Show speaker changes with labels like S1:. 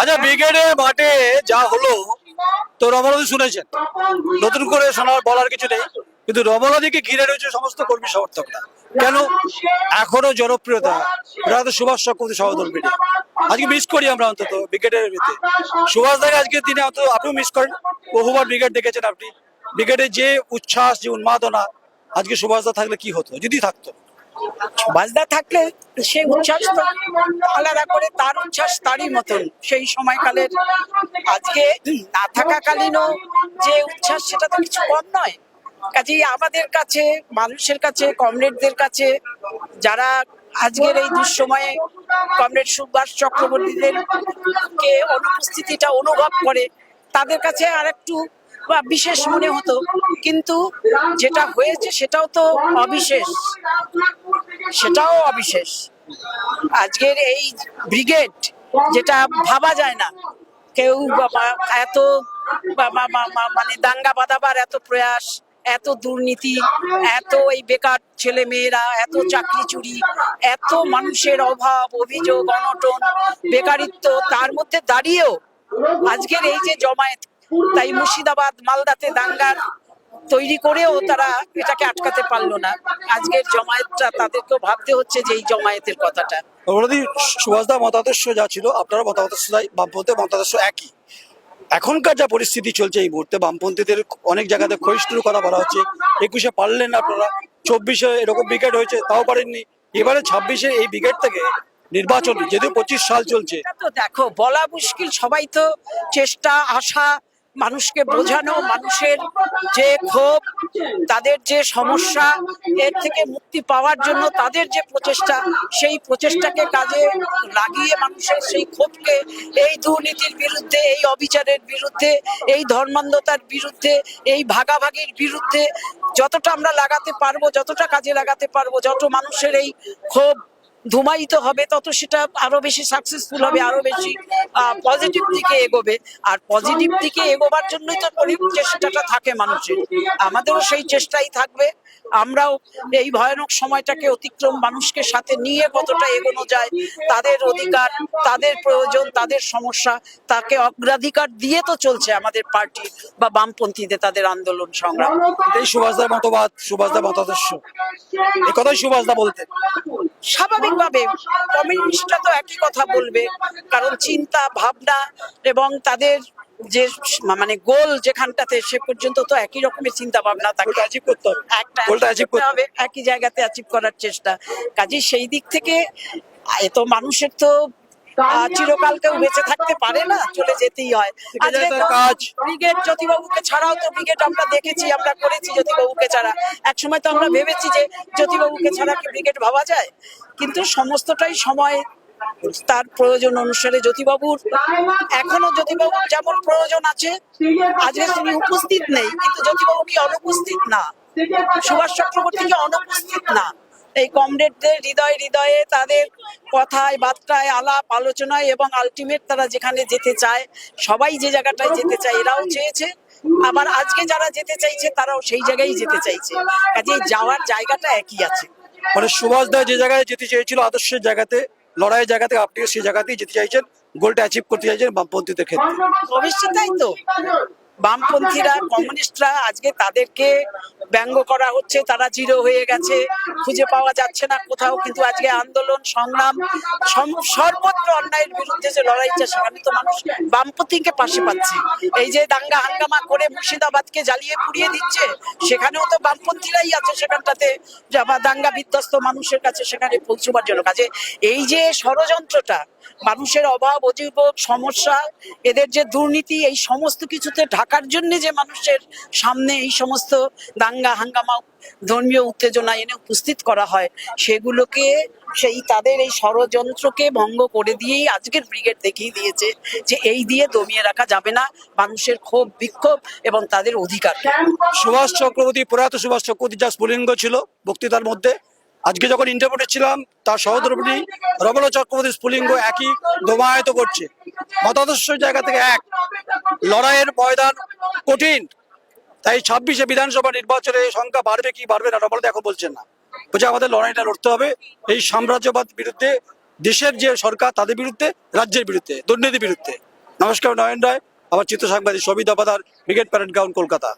S1: আচ্ছা ব্রিগেডে মাঠে যা হলো, তো রমলাদি শুনেছেন। নতুন করে শোনার বলার কিছু নেই, কিন্তু রমলাদিকে ঘিরে রয়েছে সমস্ত কর্মী সমর্থকরা। কেন? এখনও জনপ্রিয়তা। বিরাট সুভাষ চক্রবর্তী আজকে মিস করি আমরা অন্তত ব্রিগেডের ভিতরে সুভাষ দাকে আজকের দিনে অন্তত আপনিও মিস করেন। বহুবার ব্রিগেড দেখেছেন আপনি। ব্রিগেডের যে উচ্ছ্বাস, যে উন্মাদনা, আজকে সুভাষ দা থাকলে কি হতো? যদি থাকতো।
S2: বাজদা থাকলে সে উচ্ছ্বাস তো আলাদা করে তার উচ্ছ্বাস তারই মতন। সেই সময়কালের আজকে না থাকাকালীনও যে উচ্ছ্বাস, সেটা তো কিছু কম নয়। কাজেই আমাদের কাছে, মানুষের কাছে, কমরেডদের কাছে, যারা আজকের এই দুঃসময়ে কমরেড সুভাষ চক্রবর্তীদের কে অনুপস্থিতিটা অনুভব করে, তাদের কাছে আর একটু বা বিশেষ মনে হতো, কিন্তু যেটা হয়েছে সেটাও তো অবিশেষ। সেটাও অবিশেষ। আজকের এই ব্রিগেড, যেটা ভাবা যায় না, কেউ এত মানে দাঙ্গা বাঁধাবার এত প্রয়াস, এত দুর্নীতি, এত এই বেকার ছেলে মেয়েরা এত চাকরি চুরি, এত মানুষের অভাব, অভিযোগ, অনটন, বেকারিত্ব, তার মধ্যে দাঁড়িয়েও আজকের এই যে জমায়েত তাই মুর্শিদাবাদ মালদাতে দাঙ্গার তৈরি করেও তারা এটাকে আটকাতে পারল না। আজকের জমায়েতটা তাদেরকেও ভাবতে হচ্ছে যে এই জমায়েতের কথাটা।
S1: রমলাদি সুভাষ দা মতাদর্শ যা ছিল আপনারা মতাদর্শ বামপন্থী মতাদর্শ একই। এখনকার যা পরিস্থিতি চলছে এই মুহূর্তে বামপন্থীদের অনেক জায়গাতে ক্ষয়িষ্ণু করা বলা হচ্ছে। একুশে পারলেন না আপনারা চব্বিশে এরকম ব্রিগেড হয়েছে তাও পারেননি। এবারে ছাব্বিশে এই ব্রিগেড থেকে নির্বাচন যদিও পঁচিশ সাল চলছে।
S2: তো দেখো বলা মুশকিল সবাই তো চেষ্টা আশা মানুষকে বোঝানো, মানুষের যে ক্ষোভ, তাদের যে সমস্যা, এর থেকে মুক্তি পাওয়ার জন্য তাদের যে প্রচেষ্টা, সেই প্রচেষ্টাকে কাজে লাগিয়ে মানুষের সেই ক্ষোভকে, এই দুর্নীতির বিরুদ্ধে, এই অবিচারের বিরুদ্ধে, এই ধর্মান্ধতার বিরুদ্ধে, এই ভাগাভাগির বিরুদ্ধে, যতটা আমরা লাগাতে পারব, যতটা কাজে লাগাতে পারব, যত মানুষের এই ক্ষোভ ধুমায়িত হবে, তত সেটা আরও বেশি সাকসেসফুল হবে, আরও বেশি পজিটিভ দিকে এগোবে। আর পজিটিভ দিকে এগোবার জন্যই তো চেষ্টাটা থাকে মানুষের। আমাদেরও সেই চেষ্টাই থাকবে। আমরাও এই ভয়ানক সময়টাকে অতিক্রম মানুষকে সাথে নিয়ে কতটা এগোনো যায়, তাদের অধিকার, তাদের প্রয়োজন, তাদের সমস্যা, তাকে অগ্রাধিকার দিয়ে তো চলছে আমাদের পার্টি বা বামপন্থীদের তাদের আন্দোলন সংগ্রাম।
S1: এই সুভাষদার মতবাদ সুভাষদার মতাদর্শ। এ কথাই সুভাষদা বলতেন।
S2: স্বাভাবিকভাবে কমিউনিস্টরা তো একই কথা বলবে কারণ চিন্তা ভাবনা এবং তাদের যে মানে গোল যেখানটাতে সে পর্যন্ত তো একই রকমের চিন্তা ভাবনা
S1: তাকে অ্যাচিভ করতে হবে।
S2: একটা করতে
S1: করতে
S2: হবে একই জায়গাতে অ্যাচিভ করার চেষ্টা কাজে সেই দিক থেকে এত মানুষের তো আহ, চিরকাল কেউ বেঁচে থাকতে পারে না চলে যেতেই হয়। আজকে
S1: কাজ।
S2: ব্রিগেড জ্যোতিবাবুকে ছাড়াও তো ব্রিগেড আমরা দেখেছি আমরা করেছি জ্যোতিবাবুকে ছাড়া। এক সময় তো আমরা ভেবেছি যে জ্যোতিবাবুকে ছাড়া কি ব্রিগেড ভাবা যায়? কিন্তু সমস্তটাই সময় তার প্রয়োজন অনুসারে জ্যোতিবাবুর। এখনও জ্যোতিবাবুর যেমন প্রয়োজন আছে আজকে তিনি উপস্থিত নেই কিন্তু জ্যোতিবাবু কি অনুপস্থিত না? সুভাষ চক্রবর্তী কি অনুপস্থিত না? এই কমরেডদের হৃদয় হৃদয়ে তাদের কথায় বার্তায় আলাপ আলোচনায় এবং আলটিমেট তারা যেখানে যেতে চায় সবাই যে জায়গাটায় যেতে চায় এরাও চেয়েছে। আবার আজকে যারা যেতে চাইছে তারাও সেই জায়গায় যেতে চাইছে। কাজে যাওয়ার জায়গাটা একই আছে।
S1: মানে সুভাষ দা যে জায়গায় যেতে চেয়েছিল আদর্শের জায়গাতে লড়াইয়ের জায়গাতে আপনিও সেই জায়গাতেই যেতে চাইছেন গোলটা অ্যাচিভ করতে চাইছেন বামপন্থীদের ক্ষেত্রে।
S2: অবশ্যই তাই তো বামপন্থীরা কমিউনিস্টরা আজকে তাদেরকে ব্যঙ্গ করা হচ্ছে, তারা জিরো হয়ে গেছে, খুঁজে পাওয়া যাচ্ছে না কোথাও, কিন্তু আজকে আন্দোলন, সংগ্রাম সর্বত্র অন্যায়ের বিরুদ্ধে যে লড়াইটা সেখানে তো মানুষ বামপন্থীকে পাশে পাচ্ছে। এই যে দাঙ্গা হাঙ্গামা করে মুর্শিদাবাদকে জ্বালিয়ে পুড়িয়ে দিচ্ছে, সেখানেও তো বামপন্থীরাই আছে সেখানটাতে দাঙ্গা বিধ্বস্ত মানুষের কাছে সেখানে পৌঁছবার জন্য। কাজে এই যে ষড়যন্ত্রটা, মানুষের অভাব অজীবক সমস্যা, এদের যে দুর্নীতি, এই সমস্ত কিছুতে ঢাকার জন্য যে মানুষের সামনে এই সমস্ত দাঙ্গা হাঙ্গামা, ধর্মীয় উত্তেজনা এনে উপস্থিত করা হয়। সেগুলোকে সেই তাদের এই ষড়যন্ত্রকে ভঙ্গ করে দিয়েই আজকের ব্রিগেড দেখিয়ে দিয়েছে যে এই দিয়ে দমিয়ে রাখা যাবে না। মানুষের ক্ষোভ, বিক্ষোভ এবং তাদের অধিকার।
S1: সুভাষ চক্রবর্তী, প্রয়াত সুভাষ চক্রবর্তী যা স্ফুলিঙ্গ ছিল বক্তৃতার মধ্যে, আজকে যখন ইন্টারভিউতে ছিলাম, তার সহধর্মিনী রমনা চক্রবর্তী স্ফুলিঙ্গ একই দমায়িত করছে। মতাদর্শের জায়গা থেকে এক। লড়াইয়ের ময়দান কঠিন। তাই ছাব্বিশে বিধানসভা নির্বাচনে সংখ্যা বাড়বে কি বাড়বে না বলে এখন বলছেন না। বলছে আমাদের লড়াইটা লড়তে হবে। এই সাম্রাজ্যবাদ বিরুদ্ধে, দেশের যে সরকার তাদের বিরুদ্ধে, রাজ্যের বিরুদ্ধে, দুর্নীতির বিরুদ্ধে। নমস্কার, নয়ন রায়, আমার চিত্র সাংবাদিক Sabita Padar, brigade parade ground, Kolkata.